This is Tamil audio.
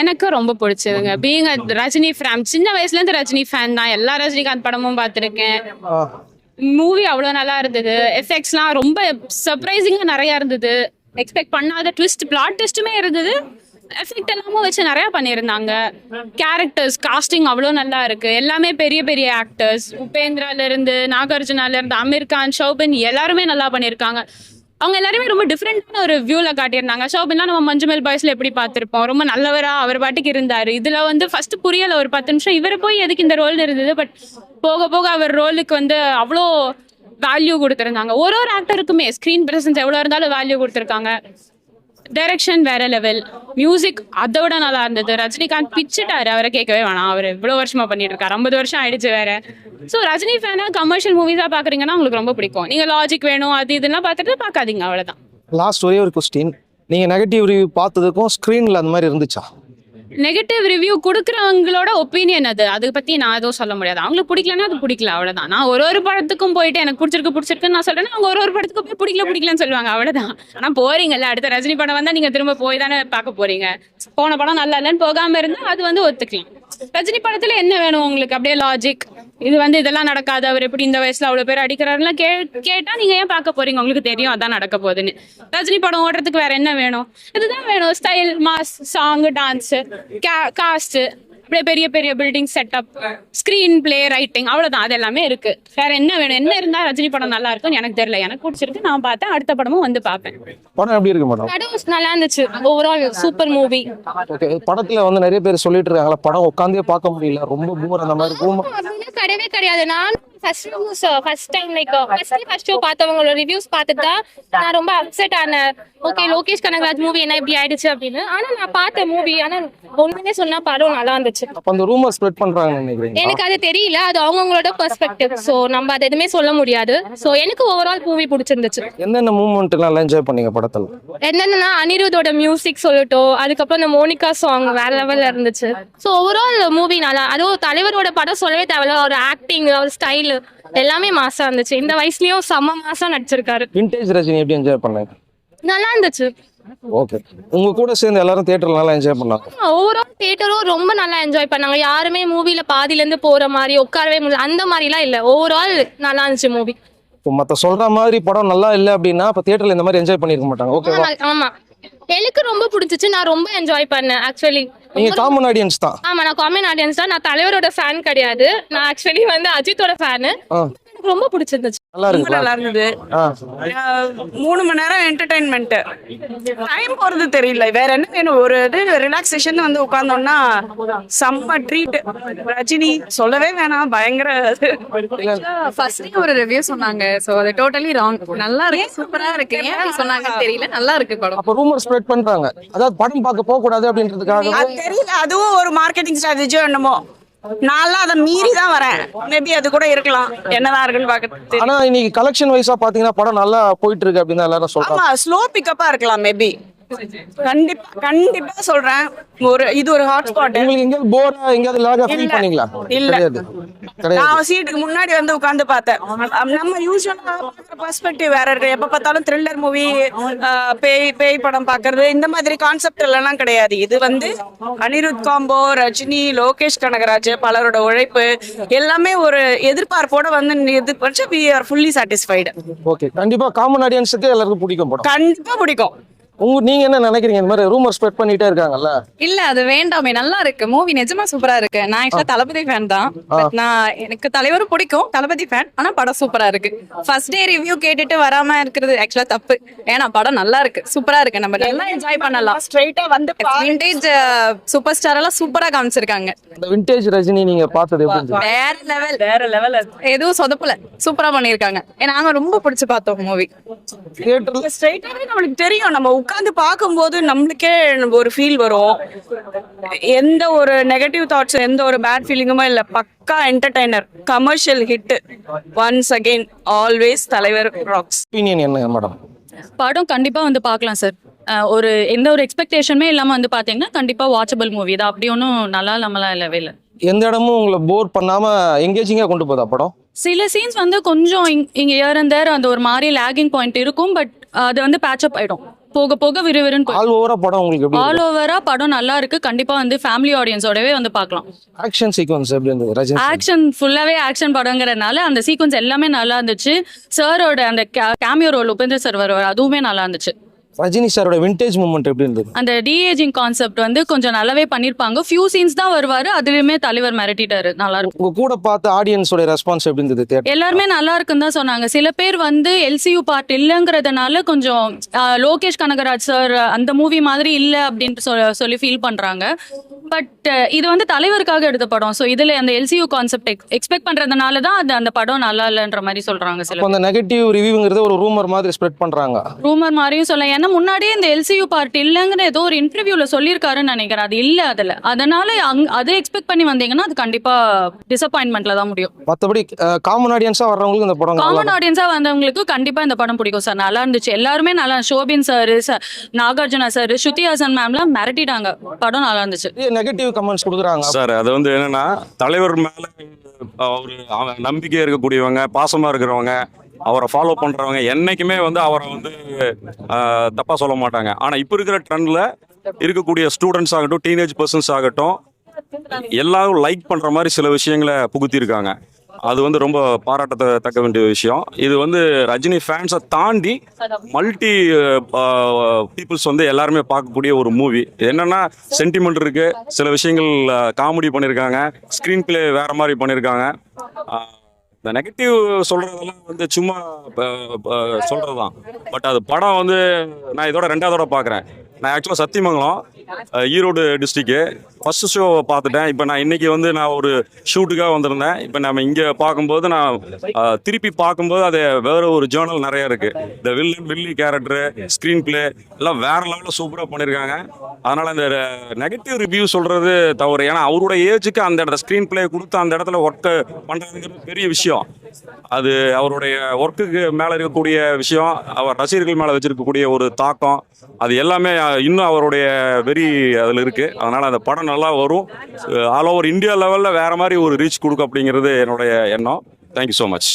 எனக்கு ரொம்ப பிடிச்சதுங்க. பீங் ரஜினி ஃபேன் சின்ன வயசுல இருந்து ரஜினி ஃபேன் தான். எல்லா ரஜினிகாந்த் படமும் பார்த்துருக்கேன் மூவி அவ்வளோ நல்லா இருந்தது. எஃபெக்ட்ஸ்லாம் ரொம்ப சர்ப்ரைசிங்காக நிறையா இருந்தது. எக்ஸ்பெக்ட் பண்ணாத ட்விஸ்ட் பிளாட் ட்விஸ்ட்டுமே இருந்தது. எஃபெக்ட் எல்லாமும் வச்சு நிறையா பண்ணியிருந்தாங்க. கேரக்டர்ஸ் காஸ்டிங் அவ்வளோ நல்லா இருக்கு. எல்லாமே பெரிய பெரிய ஆக்டர்ஸ் உபேந்திரால இருந்து நாகார்ஜுனால இருந்து அமீர் கான் ஷோபின் எல்லாருமே நல்லா பண்ணியிருக்காங்க. அவங்க எல்லாருமே ரொம்ப டிஃப்ரெண்டான ஒரு வியூல காட்டியிருந்தாங்க. ஷோபின்லாம் நம்ம மஞ்சுமெல் பாய்ஸ்ல எப்படி பார்த்திருப்போம்? ரொம்ப நல்லவரா அவர் பாட்டுக்கு இருந்தாரு. இதுல வந்து ஃபர்ஸ்ட் புரியல ஒரு பத்து நிமிஷம். இவர் போய் எதுக்கு இந்த ரோல் இருந்தது? பட் போக போக அவர் ரோலுக்கு வந்து அவ்வளோ வேல்யூ கொடுத்துருந்தாங்க. ஒரு ஒரு ஆக்டருக்குமே ஸ்க்ரீன் பிரசன்ஸ் எவ்வளோ இருந்தாலும் வேல்யூ கொடுத்துருக்காங்க. டைரக்ஷன் வேற லெவல் மியூசிக் அதை விட நல்லா இருந்தது. ரஜினிகாந்த் பிச்சுட்டாரு. அவரை கேட்கவே வேணாம். அவர் இவ்வளோ வருஷமா பண்ணிட்டு இருக்காரு ஐம்பது வருஷம் ஆயிடுச்சு வேற. ஸோ ரஜினி ஃபேனா கமர்ஷியல் மூவிஸாக பார்க்குறீங்கன்னா உங்களுக்கு ரொம்ப பிடிக்கும். நீங்கள் லாஜிக் வேணும் அது இதெல்லாம் பார்த்துட்டு பார்க்காதீங்க அவ்வளோதான் லாஸ்ட் ஒரே ஒரு கொஸ்டின் நீங்கள் நெகட்டிவ் ரிவ்யூ பார்த்ததுக்கும் ஸ்க்ரீனில் அந்த மாதிரி இருந்துச்சா? நெகட்டிவ் ரிவ்யூ கொடுக்குறவங்களோட ஒப்பீனியன் அது. அதை பற்றி நான் எதுவும் சொல்ல முடியாது. அவங்களுக்கு பிடிக்கலன்னா அது பிடிக்கல அவ்வளோதான் நான் ஒரு ஒரு படத்துக்கும் போயிட்டு எனக்கு பிடிச்சிருக்கு பிடிச்சிருக்குன்னு நான் சொல்றேன்னா அவங்க ஒரு ஒரு படத்துக்கும் போய் பிடிக்கல பிடிக்கலன்னு சொல்லுவாங்க. அவ்வளோதான் ஆனால் போறீங்கல்ல அடுத்த ரஜினி படம் வந்தால் நீங்கள் திரும்ப போய் தானே பார்க்க போறீங்க. போன படம் நல்லா இல்லைன்னு போகாமல் இருந்தால் அது வந்து ஒத்துக்கலாம். ரஜினி படத்துல என்ன வேணும் உங்களுக்கு? அப்படியே லாஜிக் இது வந்து இதெல்லாம் நடக்காது. அவர் எப்படி இந்த வயசுல அவ்வளவு பேர் அடிக்கிறாருலாம் கே கேட்டா நீங்க ஏன் பார்க்க போறீங்க? உங்களுக்கு தெரியும் அதான் நடக்க போகுதுன்னு. ரஜினி படம் ஓடுறதுக்கு வேற என்ன வேணும்? இதுதான் வேணும். Style mass song dance cast அப்படியே பெரிய பெரிய building setup screenplay writing அவ்வளோதான் அது எல்லாமே இருக்கு. வேற என்ன வேணும்? என்ன இருந்தால் ரஜினி படம் நல்லா இருக்கும்னு எனக்கு தெரியல. எனக்கு பிடிச்சிருக்கு. நான் பார்த்தேன். அடுத்த படமும் வந்து பார்ப்பேன். படம் எப்படி இருக்கு மேடம் படம் நல்லா இருந்துச்சு. ஓவரால் சூப்பர் மூவி ஓகே படத்தில் வந்து நிறைய பேர் சொல்லிட்டு இருக்காங்களா படம் உட்காந்தே பார்க்க முடியல. ரொம்ப போர் அந்த மாதிரி அப்படிலாம் கிடையவே கிடையாது. நான் first reviews first time like first first show பார்த்தவங்களோட reviews பார்த்துட்டு தான் நான் ரொம்ப அப்செட் ஆனேன். ஓகே லோகேஷ் கனகராஜ் மூவி என்ன இப்படி ஆயிடுச்சு அப்படின்னு. ஆனா நான் பார்த்த மூவி ஆனா உண்மையே சொன்னா படம் நல்லா இருந்துச்சு. அந்த ரூமர் ஸ்ப்ரெட் நினைக்கிறீங்க எனக்கு அது தெரியல. அது அவங்கவுங்களோட பெர்ஸ்பெக்டிவ் ஸோ நம்ம அது எதுவுமே சொல்ல முடியாது. ஸோ எனக்கு ஓவரால் மூவி பிடிச்சிருந்துச்சு. என்னென்ன மூமெண்ட்லாம் என்ஜாய் பண்ணீங்க படத்தில்? என்னன்னா அனிருத்தோட மியூசிக் சொல்லட்டும் அதுக்கப்புறம் இந்த மோனிகா சாங் வேற லெவல்ல இருந்துச்சு. ஸோ ஓவரால் மூவி நல்லா அதுவும் தலைவரோட படம் சொல்லவே தேவையில்ல. ஒரு ஆக்டிங் ஒரு ஸ்டைல் எல்லாமே மாசா இருந்துச்சு. இந்த வயசுலயும் செம்ம மாசா நடிச்சிருக்காரு. விண்டேஜ் ரஜினி எப்படி என்ஜாய் பண்ணாங்க? நல்லா இருந்துச்சு. ஓகே உங்க கூட சேர்ந்து எல்லாரும் தியேட்டர்ல நல்லா என்ஜாய் பண்ணாங்க. ஓவரால் தியேட்டரும் ரொம்ப நல்லா என்ஜாய் பண்ணாங்க. யாருமே மூவில பாதியில இருந்து போற மாதிரி உட்காரவே முடியல. அந்த மாதிரிலாம் இல்ல. ஓவரால் நல்லா இருந்துச்சு மூவி இப்போ மற்ற சொல்ற மாதிரி படம் நல்லா இல்லை அப்படின்னா இப்போ தியேட்டர்ல இந்த மாதிரி என்ஜாய் பண்ணிருக்க மாட்டாங்க. ஓகேவா ஆமா எனக்கு ரொம்ப பிடிச்சிச்சு. நான் ரொம்ப என்ஜாய் பண்ணேன் ஆக்சுவலி நீங்க காமன் ஆடியன்ஸ் தான். ஆமா நான் காமன் ஆடியன்ஸ் தான். நான் தலைவரோட ஃபேன் கிடையாது. நான் ஆக்சுவலி வந்து அஜித்தோட ஃபேனு எனக்கு ரொம்ப பிடிச்சிருந்துச்சு. நல்லா ரொம்ப இருக்கு நல்லா இருந்தது மூணு மணி நேரம் என்டர்டைன்மெண்ட் டைம் போறது தெரியல. வேற என்ன வேணும்? ஒரு இது ரிலாக்ஸேஷன் வந்து உட்கார்ந்தோம்னா செம்ம ட்ரீட் ரஜினி சொல்லவே வேணாம். பயங்கர. ஃபர்ஸ்ட் ஒரு ரிவ்யூ சொன்னாங்க. சோ அது டோட்டலி ராங் நல்லா இருக்கு. சூப்பரா இருக்கு. ஏன் சொன்னாங்கன்னு தெரியல. நல்லா இருக்கு படம். அப்போ ரூமர் ஸ்ப்ரெட் பண்றாங்க. அதாவது படம் பார்க்க போக கூடாது அப்படின்றதுக்காக அது தெரியல. அதுவும் ஒரு மார்க்கெட்டிங் ஸ்ட்ராட்டஜியோ என்னமோ. நான்லாம் அதை மீறி தான் வரேன். மேபி அது கூட இருக்கலாம். என்னதான் இருக்குன்னு பார்க்க ஆனா இன்னைக்கு கலெக்ஷன் வைஸா பாத்தீங்கன்னா படம் நல்லா போயிட்டு இருக்கு அப்படின்னு எல்லாரும் சொல்றாங்க. ஆமா ஸ்லோ பிக்கப்பா இருக்கலாம் மேபி கண்டிப்பா கண்டிப்பா சொல்றேன். ஒரு இது ஒரு ஹாட்ஸ்பாட் உங்களுக்கு எங்கேயாவது போரா எங்கேயாவது லாகா ஃபீல். பண்ணீங்களா? இல்ல. நான் சீட்டுக்கு முன்னாடி வந்து உட்கார்ந்து பார்த்தேன். நம்ம யூஸ்வலா பெர்ஸ்பெக்டிவ் வேற இருக்கு. எப்ப பார்த்தாலும் த்ரில்லர் மூவி பேய் பேய் படம் பார்க்கிறது இந்த மாதிரி கான்செப்ட் எல்லாம் கிடையாது. இது வந்து அனிருத் காம்போ ரஜினி லோகேஷ் கனகராஜ் பலரோட உழைப்பு எல்லாமே ஒரு எதிர்பார்ப்போட வந்து இது we are fully satisfied okay கண்டிப்பா காமன் ஆடியன்ஸுக்கு எல்லாருக்கும் பிடிக்கும் படம். கண்டிப்பா பிடிக்கும். உங்க நீங்க என்ன நினைக்கிறீங்க? இந்த மாதிரி ரூமர் ஸ்ப்ரெட் பண்ணிட்டே இருக்காங்கல்ல? இல்ல அது வேண்டாமே. நல்லா இருக்கு. மூவி நிஜமா சூப்பரா இருக்கு. நான் ஆக்சுவலா தளபதி ஃபேன் தான். பட் நான் எனக்கு தலைவரும் பிடிக்கும். தளபதி ஃபேன் ஆனா படம் சூப்பரா இருக்கு. ஃபர்ஸ்ட் டே ரிவ்யூ கேட்டுட்டு வராம இருக்கிறது ஆக்சுவலா தப்பு. ஏன்னா படம் நல்லா இருக்கு. சூப்பரா இருக்கு. நம்ம எல்லாம் என்ஜாய் பண்ணலாம். ஸ்ட்ரைட்டா வந்து விண்டேஜ் சூப்பர் ஸ்டார் எல்லாம் சூப்பரா காமிச்சிருக்காங்க. இந்த விண்டேஜ் ரஜினி நீங்க பார்த்தது? வேற லெவல் வேற லெவல் எதுவும் சொதப்பல. சூப்பரா பண்ணிருக்காங்க நாங்க ரொம்ப பிடிச்சு பார்த்தோம் மூவி தியேட்டர்ல ஸ்ட்ரைட்டாவே நம்மளுக்கு தெரியும். நம்ம உட்கார்ந்து பார்க்கும்போது நம்மளுக்கே ஒரு ஃபீல் வரும். எந்த ஒரு நெகட்டிவ் தாட்ஸ் எந்த ஒரு பேட் ஃபீலிங்குமே இல்ல. பக்கா entertainer commercial hit once again always தலைவர் ராக்ஸ் ஒப்பீனியன் என்ன மேடம் படம் கண்டிப்பா வந்து பார்க்கலாம் சார் ஒரு எந்த ஒரு எக்ஸ்பெக்டேஷனுமே இல்லாம வந்து பாத்தீங்கன்னா கண்டிப்பா வாட்சபிள் மூவி தான். அப்படி ஒன்றும் நல்லா இல்லாமலாம் இல்லவே இல்லை. எந்த இடமும் உங்களை போர் பண்ணாம எங்கேஜிங்கா கொண்டு போதா படம்? சில சீன்ஸ் வந்து கொஞ்சம் இங்- இங்க ஏர் அண்ட் தேர் அந்த ஒரு மாதிரி லேகிங் பாயிண்ட் இருக்கும் பட் அது வந்து பேட்சப் ஆயிடும். போக போக விறுவிறுன்னு ஆல் ஓவரா படம் உங்களுக்கு எப்படி ஆல் ஓவரா படம் நல்லா இருக்கு. கண்டிப்பா வந்து ஃபேமிலி ஆடியன்ஸோடவே வந்து பார்க்கலாம். ஆக்ஷன் சீக்வன்ஸ் எப்படி இருந்தது? ரஜினி? ஆக்ஷன் ஃபுல்லாவே ஆக்ஷன் படங்கிறதுனால அந்த சீக்வன்ஸ் எல்லாமே நல்லா இருந்துச்சு. சாரோட அந்த கேமியோ ரோல் உபேந்தர் சார் வருவார் அதுவுமே நல்லா இருந்துச்சு. ரஜினி சாரோட விண்டேஜ் மூமெண்ட் எப்படி இருந்தது? அந்த டிஏஜிங் கான்செப்ட் வந்து கொஞ்சம் நல்லாவே பண்ணிருப்பாங்க. ஃபியூ சீன்ஸ் தான் வருவாரு. அதுலயுமே தலைவர் மிரட்டிட்டாரு. நல்லா இருக்கும். உங்க கூட பார்த்த ஆடியன்ஸோட ரெஸ்பான்ஸ் எப்படி இருந்தது? எல்லாருமே நல்லா இருக்குன்னு தான் சொன்னாங்க. சில பேர் வந்து எல்சியூ பார்ட் இல்லைங்கிறதுனால கொஞ்சம் லோகேஷ் கனகராஜ் சார் அந்த மூவி மாதிரி இல்லை அப்படின்ட்டு சொல் சொல்லி ஃபீல் பண்றாங்க. பட் இது வந்து தலைவருக்காக எடுத்த படம். ஸோ இதுல அந்த எல்சியூ கான்செப்ட் எக்ஸ்பெக்ட் பண்றதுனால தான் அது அந்த படம் நல்லா இல்லைன்ற மாதிரி சொல்றாங்க சில அந்த நெகட்டிவ் ரிவ்யூங்கிறது ஒரு ரூமர் மாதிரி ஸ்ப்ரெட் பண்றாங்க. ரூமர் மாதிரியும் சொல்ல ஏன்னா முன்னாடியே இந்த எல்சியூ பார்ட் இல்லைங்கிற ஏதோ ஒரு இன்டர்வியூல சொல்லியிருக்காருன்னு நினைக்கிறேன். அது இல்ல அதுல. அதனால அங் அதை எக்ஸ்பெக்ட் பண்ணி வந்தீங்கன்னா அது கண்டிப்பா டிசப்பாயின்மெண்ட்ல தான் முடியும். மற்றபடி காமன் ஆடியன்ஸா வர்றவங்களுக்கு இந்த படம் காமன் ஆடியன்ஸா வந்தவங்களுக்கு கண்டிப்பா இந்த படம் பிடிக்கும் சார். நல்லா இருந்துச்சு. எல்லாருமே நல்லா ஷோபின் சார் நாகார்ஜுனா சார் ஸ்ருதி ஹாசன் மேம்லாம் மிரட்டிட்டாங்க. படம் நல்லா இருந்துச்சு. நெகட்டிவ் கமெண்ட்ஸ் கொடுக்குறாங்க. சார் அது வந்து என்னன்னா தலைவர் மேல அவர் அவ- நம்பிக்கை இருக்கக்கூடியவங்க பாசமா இருக்கிறவங்க அவரை ஃபாலோ பண்ணுறவங்க என்றைக்குமே வந்து அவரை வந்து தப்பாக சொல்ல மாட்டாங்க. ஆனால் இப்போ இருக்கிற ட்ரெண்டில் இருக்கக்கூடிய ஸ்டூடெண்ட்ஸ் ஆகட்டும் டீனேஜ் பர்சன்ஸ் ஆகட்டும் எல்லாரும் லைக் பண்ணுற மாதிரி சில விஷயங்களை புகுத்திருக்காங்க அது வந்து ரொம்ப பாராட்டத்தை தக்க வேண்டிய விஷயம். இது வந்து ரஜினி ஃபேன்ஸை தாண்டி மல்டி பீப்புள்ஸ் வந்து எல்லாருமே பார்க்கக்கூடிய ஒரு மூவி என்னன்னா சென்டிமெண்ட் இருக்கு. சில விஷயங்கள் காமெடி பண்ணியிருக்காங்க ஸ்க்ரீன் பிளே வேற மாதிரி பண்ணியிருக்காங்க இந்த நெகட்டிவ் சொல்றதெல்லாம் வந்து சும்மா சொல்கிறது தான் பட் அது படம் வந்து நான் இதோட ரெண்டாவதோட பார்க்குறேன் நான் ஆக்சுவலாக சத்தியமங்கலம் ஈரோடு டிஸ்ட்ரிக்கு ஃபஸ்ட்டு ஷோ பார்த்துட்டேன். இப்போ நான் இன்னைக்கு வந்து நான் ஒரு ஷூட்டுக்காக வந்திருந்தேன். இப்போ நம்ம இங்கே பார்க்கும்போது நான் திருப்பி பார்க்கும்போது அது வேற ஒரு ஜேர்னல் நிறைய இருக்கு. இந்த வில்லு வில்லி கேரக்டர் ஸ்க்ரீன் பிளே எல்லாம் வேற லெவலில் சூப்பராக பண்ணியிருக்காங்க அதனால இந்த நெகட்டிவ் ரிவ்யூ சொல்றது தவறு. ஏன்னா அவரோட ஏஜுக்கு அந்த இடத்துல ஸ்க்ரீன் பிளே கொடுத்து அந்த இடத்துல ஒர்க்கு பண்ணுறதுங்கிறது பெரிய விஷயம். அது அவருடைய ஒர்க்குக்கு மேல இருக்கக்கூடிய விஷயம் அவர் ரசிகர்கள் மேல வச்சிருக்கக்கூடிய ஒரு தாக்கம் அது எல்லாமே இன்னும் அவருடைய வெறி அதில் இருக்குது அதனால் அந்த படம் நல்லா வரும். ஆல் ஓவர் இந்தியா லெவலில் வேறு மாதிரி ஒரு ரீச் கொடுக்கும் அப்படிங்கிறது என்னுடைய எண்ணம். Thank you so much